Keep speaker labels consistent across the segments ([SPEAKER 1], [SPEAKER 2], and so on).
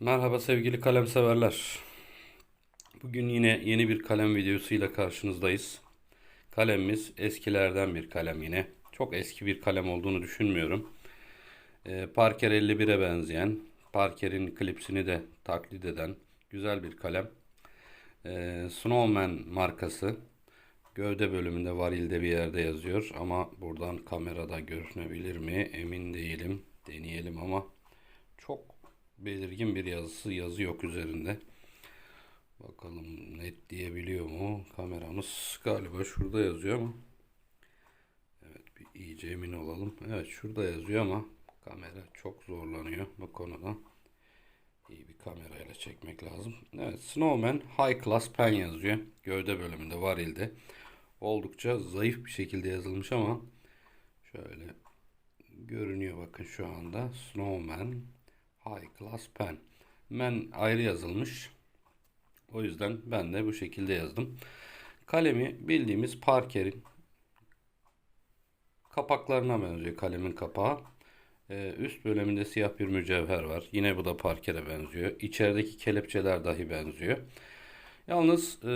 [SPEAKER 1] Merhaba sevgili kalem severler. Bugün yine yeni bir kalem videosuyla karşınızdayız. Kalemimiz eskilerden bir kalem yine. Çok eski bir kalem olduğunu düşünmüyorum. Ee, Parker 51'e benzeyen, Parker'in klipsini de taklit eden güzel bir kalem. Ee, Snowman markası. Gövde bölümünde varilde bir yerde yazıyor ama buradan kamerada görünebilir mi emin değilim. Deneyelim ama çok belirgin bir yazısı yazı yok üzerinde. Bakalım net diyebiliyor mu? Kameramız galiba şurada yazıyor ama. Evet bir iyice emin olalım. Evet şurada yazıyor ama kamera çok zorlanıyor bu konuda. İyi bir kamerayla çekmek lazım. Evet Snowman High Class Pen yazıyor. Gövde bölümünde varilde. Oldukça zayıf bir şekilde yazılmış ama şöyle görünüyor bakın şu anda. Snowman High Class Pen. Men ayrı yazılmış. O yüzden ben de bu şekilde yazdım. Kalemi bildiğimiz Parker'in kapaklarına benziyor kalemin kapağı. Ee, üst bölümünde siyah bir mücevher var. Yine bu da Parker'e benziyor. İçerideki kelepçeler dahi benziyor. Yalnız e,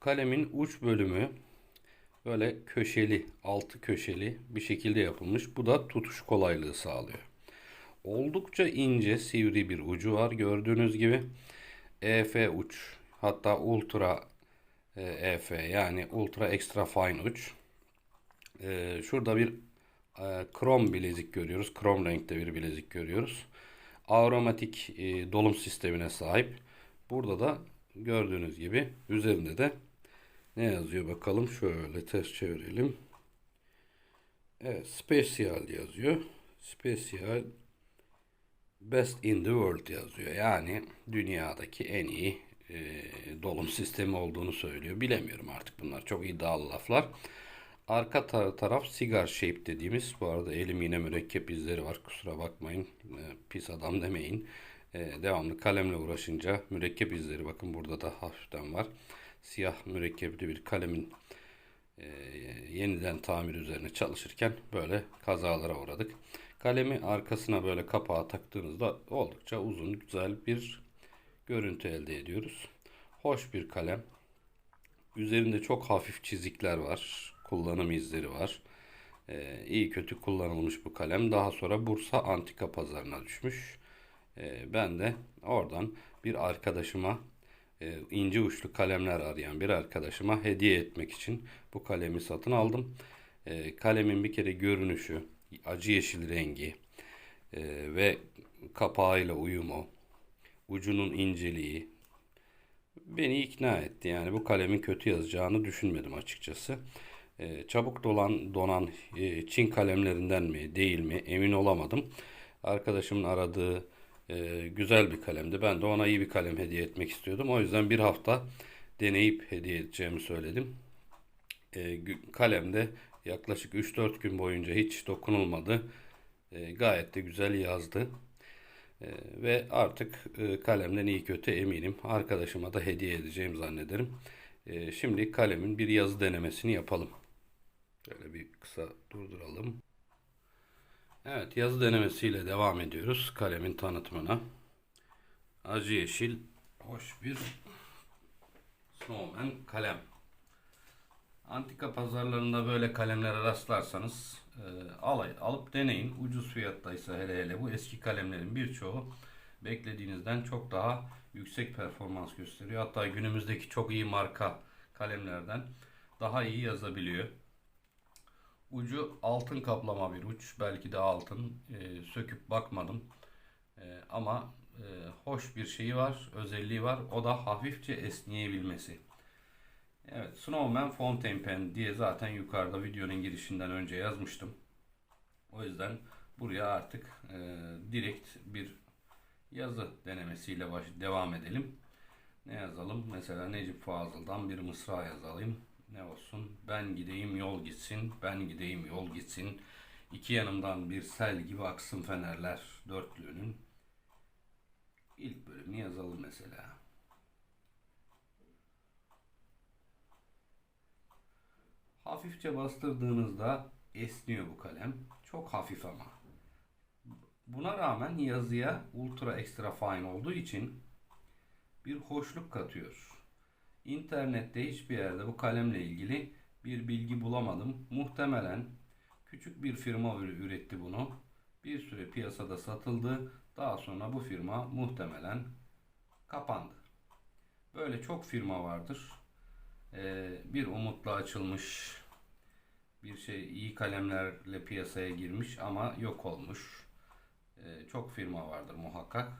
[SPEAKER 1] kalemin uç bölümü böyle köşeli, altı köşeli bir şekilde yapılmış. Bu da tutuş kolaylığı sağlıyor. Oldukça ince, sivri bir ucu var gördüğünüz gibi. EF uç, hatta ultra e, EF yani ultra extra fine uç. E, şurada bir e, krom bilezik görüyoruz. Krom renkte bir bilezik görüyoruz. Aromatik e, dolum sistemine sahip. Burada da gördüğünüz gibi üzerinde de ne yazıyor bakalım. Şöyle ters çevirelim. Evet, special yazıyor. Special Best in the world yazıyor. Yani dünyadaki en iyi e, dolum sistemi olduğunu söylüyor. Bilemiyorum artık bunlar çok iddialı laflar. Arka tar- taraf cigar shape dediğimiz. Bu arada elim yine mürekkep izleri var. Kusura bakmayın. E, pis adam demeyin. E, devamlı kalemle uğraşınca mürekkep izleri bakın burada da hafiften var. Siyah mürekkepli bir kalemin e, yeniden tamir üzerine çalışırken böyle kazalara uğradık. Kalemi arkasına böyle kapağı taktığınızda oldukça uzun, güzel bir görüntü elde ediyoruz. Hoş bir kalem. Üzerinde çok hafif çizikler var. Kullanım izleri var. Ee, iyi kötü kullanılmış bu kalem. Daha sonra Bursa Antika Pazarına düşmüş. Ee, ben de oradan bir arkadaşıma e, ince uçlu kalemler arayan bir arkadaşıma hediye etmek için bu kalemi satın aldım. E, kalemin bir kere görünüşü, acı yeşil rengi e, ve kapağıyla uyumu, ucunun inceliği beni ikna etti. Yani bu kalemin kötü yazacağını düşünmedim açıkçası. E, çabuk dolan donan e, Çin kalemlerinden mi değil mi emin olamadım. Arkadaşımın aradığı e, güzel bir kalemdi. Ben de ona iyi bir kalem hediye etmek istiyordum. O yüzden bir hafta deneyip hediye edeceğimi söyledim. E, kalemde yaklaşık 3-4 gün boyunca hiç dokunulmadı. E, gayet de güzel yazdı. E, ve artık e, kalemden iyi kötü eminim. Arkadaşıma da hediye edeceğim zannederim. E, şimdi kalemin bir yazı denemesini yapalım. Şöyle bir kısa durduralım. Evet yazı denemesiyle devam ediyoruz kalemin tanıtımına. Acı yeşil hoş bir Snowman kalem. Antika pazarlarında böyle kalemlere rastlarsanız e, alay, alıp deneyin. Ucuz fiyattaysa hele hele bu eski kalemlerin birçoğu beklediğinizden çok daha yüksek performans gösteriyor. Hatta günümüzdeki çok iyi marka kalemlerden daha iyi yazabiliyor. Ucu altın kaplama bir uç. Belki de altın. E, söküp bakmadım. E, ama e, hoş bir şeyi var, özelliği var. O da hafifçe esneyebilmesi. Evet, Snowman Fountain Pen diye zaten yukarıda videonun girişinden önce yazmıştım. O yüzden buraya artık e, direkt bir yazı denemesiyle baş devam edelim. Ne yazalım? Mesela Necip Fazıl'dan bir mısra yazalım. Ne olsun? Ben gideyim yol gitsin, ben gideyim yol gitsin. İki yanımdan bir sel gibi aksın fenerler dörtlüğünün. ilk bölümünü yazalım mesela. Hafifçe bastırdığınızda esniyor bu kalem. Çok hafif ama. Buna rağmen yazıya ultra extra fine olduğu için bir hoşluk katıyor. İnternette hiçbir yerde bu kalemle ilgili bir bilgi bulamadım. Muhtemelen küçük bir firma ür- üretti bunu. Bir süre piyasada satıldı. Daha sonra bu firma muhtemelen kapandı. Böyle çok firma vardır. Ee, bir umutla açılmış bir şey iyi kalemlerle piyasaya girmiş ama yok olmuş. Ee, çok firma vardır muhakkak.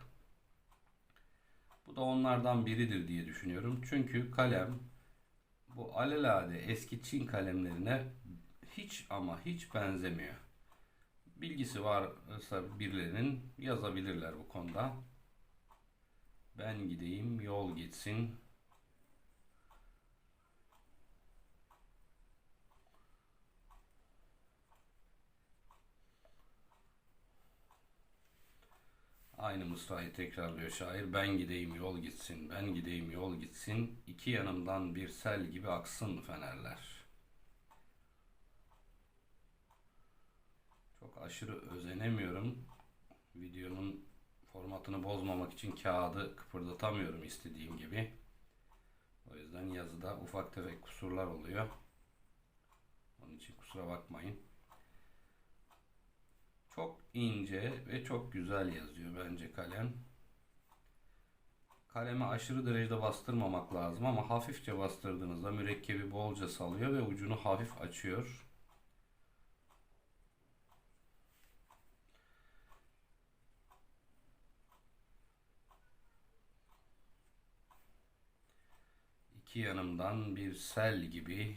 [SPEAKER 1] Bu da onlardan biridir diye düşünüyorum. Çünkü kalem bu alelade eski Çin kalemlerine hiç ama hiç benzemiyor. Bilgisi varsa birilerinin yazabilirler bu konuda. Ben gideyim, yol gitsin. Aynı mısrayı tekrarlıyor şair. Ben gideyim yol gitsin, ben gideyim yol gitsin. İki yanımdan bir sel gibi aksın fenerler. Çok aşırı özenemiyorum. Videonun formatını bozmamak için kağıdı kıpırdatamıyorum istediğim gibi. O yüzden yazıda ufak tefek kusurlar oluyor. Onun için kusura bakmayın. Çok ince ve çok güzel yazıyor bence kalem. Kalemi aşırı derecede bastırmamak lazım ama hafifçe bastırdığınızda mürekkebi bolca salıyor ve ucunu hafif açıyor. İki yanımdan bir sel gibi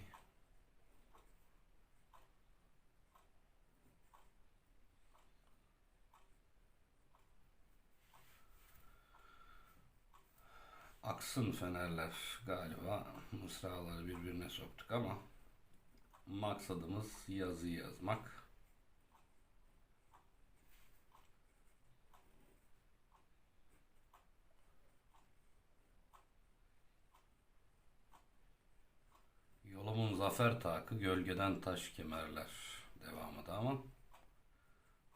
[SPEAKER 1] aksın fenerler galiba mısraları birbirine soktuk ama maksadımız yazı yazmak. Yolumun zafer takı gölgeden taş kemerler devamı da ama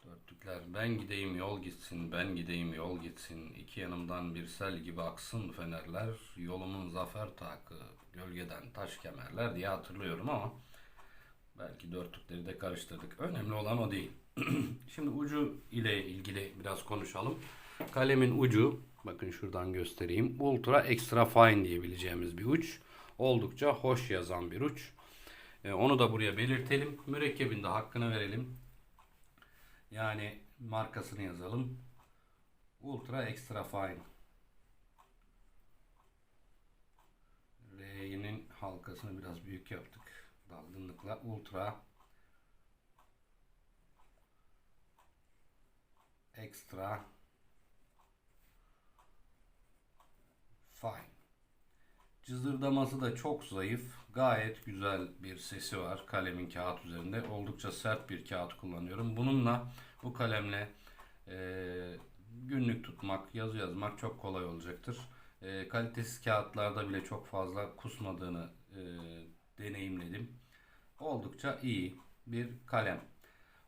[SPEAKER 1] Dörtlükler ben gideyim yol gitsin, ben gideyim yol gitsin. İki yanımdan bir sel gibi aksın fenerler. Yolumun zafer takı, gölgeden taş kemerler diye hatırlıyorum ama belki dörtlükleri de karıştırdık. Önemli olan o değil. Şimdi ucu ile ilgili biraz konuşalım. Kalemin ucu, bakın şuradan göstereyim. Ultra extra fine diyebileceğimiz bir uç. Oldukça hoş yazan bir uç. Ee, onu da buraya belirtelim. Mürekkebin de hakkını verelim. Yani markasını yazalım. Ultra Extra Fine. R'nin halkasını biraz büyük yaptık. Dalgınlıkla Ultra Extra Fine. Cızırdaması da çok zayıf. Gayet güzel bir sesi var kalemin kağıt üzerinde. Oldukça sert bir kağıt kullanıyorum. Bununla bu kalemle e, günlük tutmak, yazı yazmak çok kolay olacaktır. E, kalitesiz kağıtlarda bile çok fazla kusmadığını e, deneyimledim. Oldukça iyi bir kalem.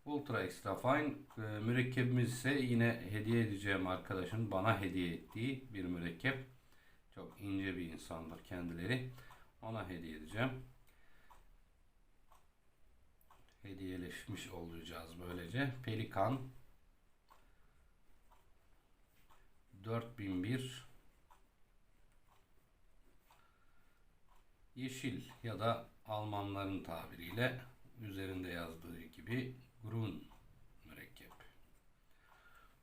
[SPEAKER 1] Ultra Extra Fine e, mürekkebimiz ise yine hediye edeceğim arkadaşın bana hediye ettiği bir mürekkep. Çok ince bir insandır kendileri. Ona hediye edeceğim. Hediyeleşmiş olacağız böylece. Pelikan 4001 yeşil ya da Almanların tabiriyle üzerinde yazdığı gibi Grün mürekkep.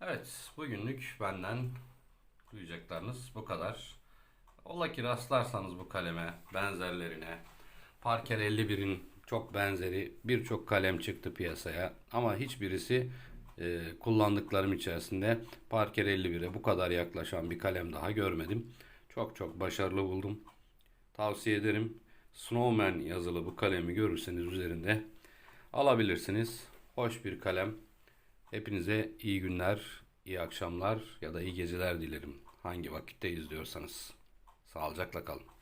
[SPEAKER 1] Evet, bugünlük benden duyacaklarınız bu kadar. Ola ki rastlarsanız bu kaleme, benzerlerine, Parker 51'in çok benzeri birçok kalem çıktı piyasaya ama hiçbirisi e, kullandıklarım içerisinde Parker 51'e bu kadar yaklaşan bir kalem daha görmedim. Çok çok başarılı buldum. Tavsiye ederim. Snowman yazılı bu kalemi görürseniz üzerinde alabilirsiniz. Hoş bir kalem. Hepinize iyi günler, iyi akşamlar ya da iyi geceler dilerim. Hangi vakitte izliyorsanız. Sağlıcakla kalın.